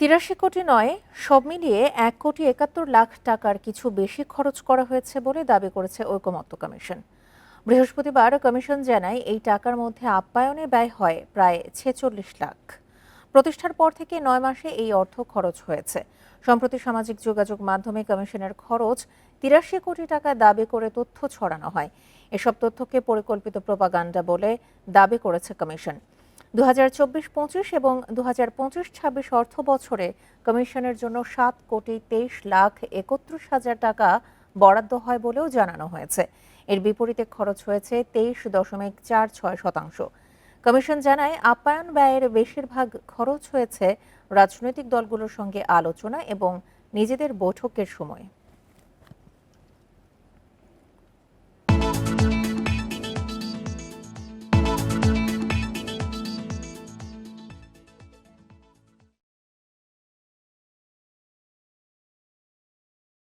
তিরাশি কোটি নয়, সব মিলিয়ে এক কোটি একাত্তর লাখ টাকার কিছু বেশি খরচ করা হয়েছে বলে দাবি করেছে ঐকমত্য কমিশন। বৃহস্পতিবার কমিশন জানায় এই টাকার মধ্যে আপ্যায়নে ব্যয় হয় প্রায় ছেচল্লিশ লাখ। প্রতিষ্ঠার পর থেকে নয় মাসে এই অর্থ খরচ হয়েছে। সম্প্রতি সামাজিক যোগাযোগ মাধ্যমে কমিশনের খরচ তিরাশি কোটি টাকা দাবি করে তথ্য ছড়ানো হয়। এসব তথ্যকে পরিকল্পিত প্রপাগান্ডা বলে দাবি করেছে কমিশন। দু হাজার চব্বিশ পঁচিশ এবং দু হাজার পঁচিশ ছাব্বিশ অর্থ বছরে কমিশনের জন্য সাত কোটি তেইশ লাখ একত্রিশ হাজার টাকা বরাদ্দ হয় বলেও জানানো হয়েছে। এর বিপরীতে খরচ হয়েছে তেইশ দশমিক চার ছয় শতাংশ। কমিশন জানায়, আপ্যায়ন ব্যয়ের বেশিরভাগ খরচ হয়েছে রাজনৈতিক দলগুলোর সঙ্গে আলোচনা এবং নিজেদের বৈঠকের সময়।